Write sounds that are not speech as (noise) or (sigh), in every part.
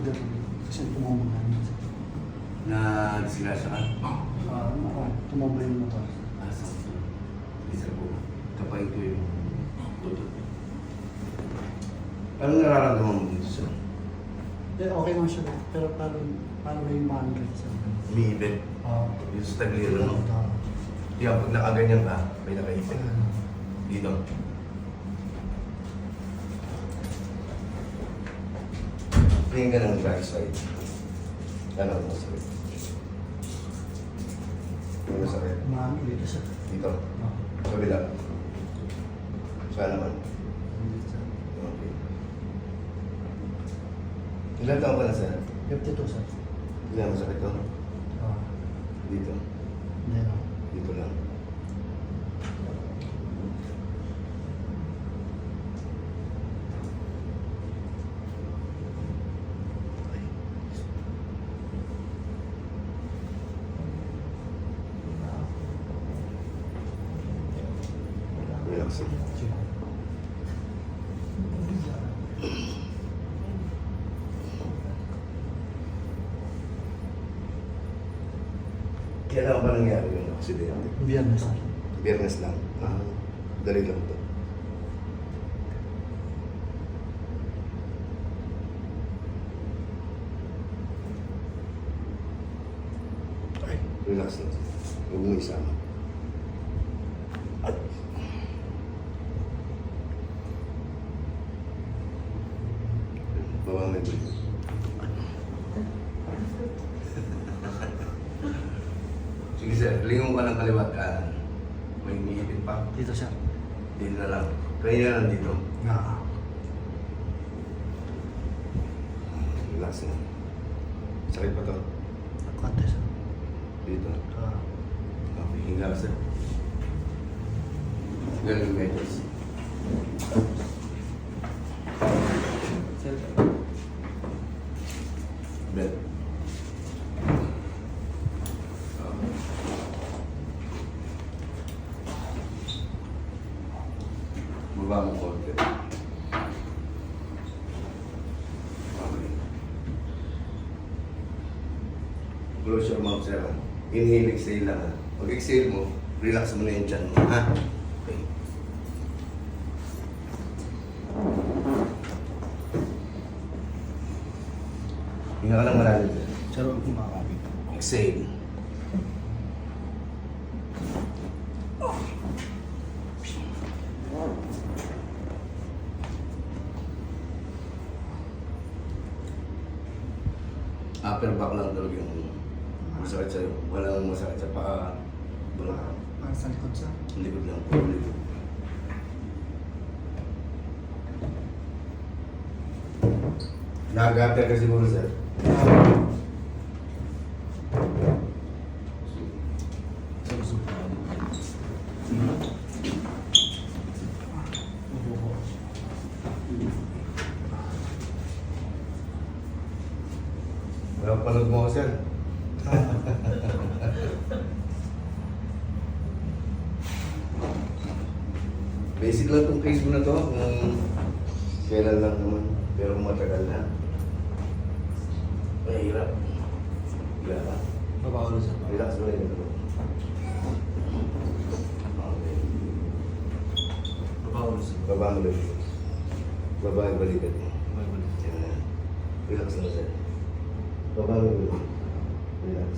shoulder kasi tumama na rin. Na disgrasya ka? Ah, ako, tumaba yung motor. Ah, sa Isa po. Kapag ito yung tutot. Anong nararamdaman mo dito sa Eh, okay naman siya, pero parang, parang may mangal sa akin. umiibig? Ah, Yung sa tagliro, no? ah, Yan, pag nakaganyan ka, may nakaipit. ah, Dito. Tingin ka ng right side. Ano ang masakit? Ano masakit? Maano dito sa... Dito. Ah, Sa kabila. Saan naman? Okay. Ilan taon ka na sir? 52 sa... Ilan masakit to? Ah, Dito. Dito lang. Kailan ba nangyari yung aksidente? Biyernes sa... Biyernes lang. Ah, dali lang to. Ay, relax lang. Huwag mo isama. Ay. Baba mo yung bulit. Sige sir, lingon ka ng kaliwat kanan. May umiipit pa. Dito sir. Dito na lang. Kaya lang dito. Ah, Relax na. Sakit pa to. konti sir. Dito. Ah, Okay, hinga ka sir. Galing yung medyas. sir. Bed. Baba mo konti. Okay. Close your mouth, sir. Inhale, exhale lang. ha? Pag exhale mo, relax mo na yung chan mo. Ha? Okay. Hinga ka lang malalim, sir. Huwag kumakapit. Exhale. Upper back lang talaga yung masakit sa'yo. Walang masakit sa paa. Wala. Para sa likod sir. Likod lang. Puro likod. Nag-upper ka siguro, sir. Wala panood mo ako, sir. Basic lang itong case mo na to. Kung kailan lang naman. Pero kung matagal na. Mahirap. Wala ka. Babaw ulit sir. Relax mo lang ito. Babaw ulit sir. Baba mo lang. Baba ang balikat mo. Babaw ulit. Relax lang sir. Baba mo lang. Relax.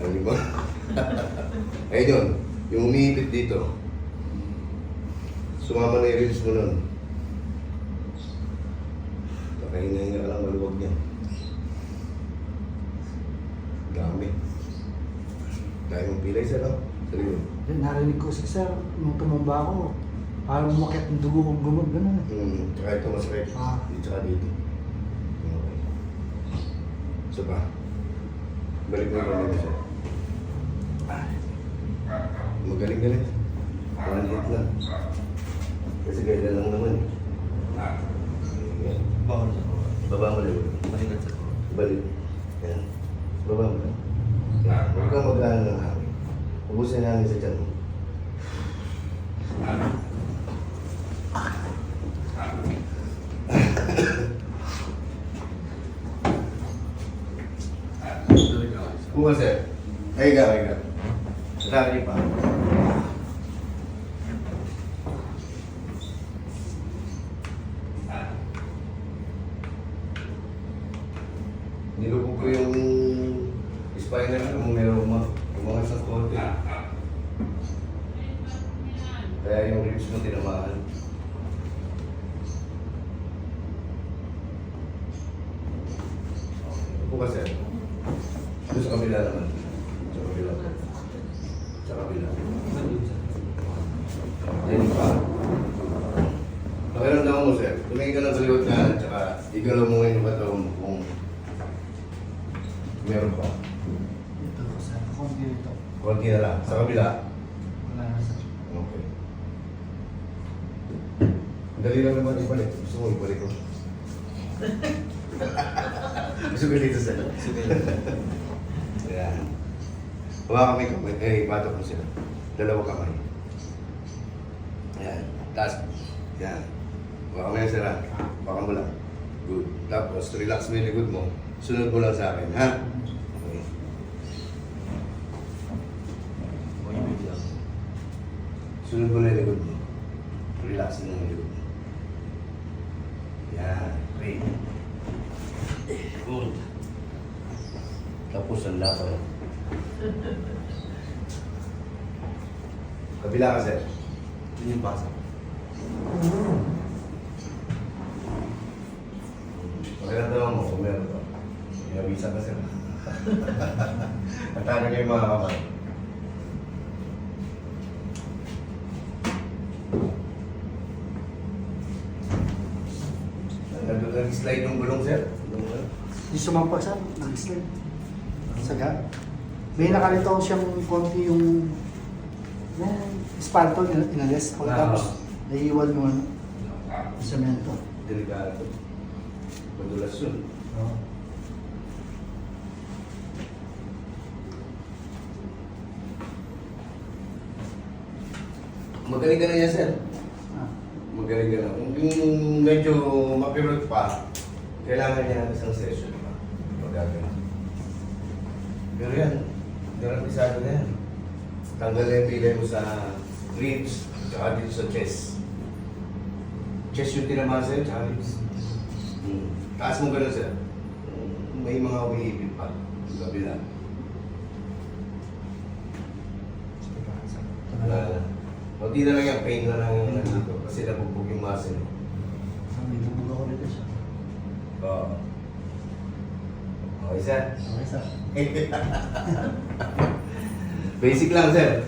Alam mo? Ayun yun. Yung umiipit dito. Sumama na yung ribs mo nun. Nakahinga-hinga ka lang maluwag niya. Dami. Dahil mong pilay sir, no? Sabi mo. Then, narinig ko si sir, nung tumamba ako, parang umakit ng dugo kong gumag, gano'n. Hmm, tsaka ito masakit. Ah. Dito tsaka dito. Isa pa. Balik mo yung siya. Magaling-galing. One hit lang. Kasi gaya lang naman ulit sir. Baba mo lang. Balikat sir. Balik. Yan. Baba mo lang. Huwag kang mag-ano ng hangin. Ubusin ng hangin sa tiyan mo. po, sir. Ay, ka, ay ka. Sa niyo pa. Nilubog ko yung spinal kung meron ma umangat sa konti. Kaya yung ribs mo tinamaan. Upo ka, sir. Doon sa kabila naman. Sa kabila. Sa kabila. Yan pa. Pakiramdaman mo, sir. Tumingin ka ng kaliwat kanan, tsaka igalaw mo ngayon yung katawan mo kung meron pa. Ito ko sir. Konti ito. Konti na lang. Sa kabila. Wala na sir. Okay. Dali lang naman ibalik. Gusto mo ibalik ko. (laughs) Gusto ko dito sir. Sige. Ayan. Hawakan mo yung kamay. Eh, batok mo sila. Dalawa kamay. Ayan. Taas. Ayan. Hawakan mo yan sila. Hawakan mo lang. Good. Tapos, relax mo yung likod mo. Sunod mo lang sa akin, ha? Okay. Sunod mo lang yung likod mo. Relax mo yung likod mo. Yan. Okay. Good. Tapos ang laban. (laughs) Kabila ka, sir. Yun yung basa. Maganda mo kung meron ka. Inabisa ka, sir. (laughs) Atakan niyo yung mga kamay. Nag- Nag-slide yung gulong, sir. Yung sumampa sir. Nag-slide. Saga. May nakalito siyang konti yung eh, espalto in- inalis. Pagkatapos, naiiwan yung ano, semento. Delikado. Madulas yun. Oo. Magaling ka na yan, sir. Ah. Magaling ka na. Kung yung medyo mapirot pa, kailangan niya ng isang session pa. Magagano. Pero yan, garantisado na yan. Tanggal na yung pilay mo sa ribs, tsaka dito sa chest. Chest yung tinamaan sa'yo, tsaka ribs. Hmm. Taas mo ganun, sir. Hmm, May mga umiipit pa. Sa kabila. Wala na. Kunti na lang yung pain na lang yung nandito kasi nabugbog yung muscle. May lubog ako rito siya. Oo. Okay, sir. Okay sir. (laughs) Basic lang, sir.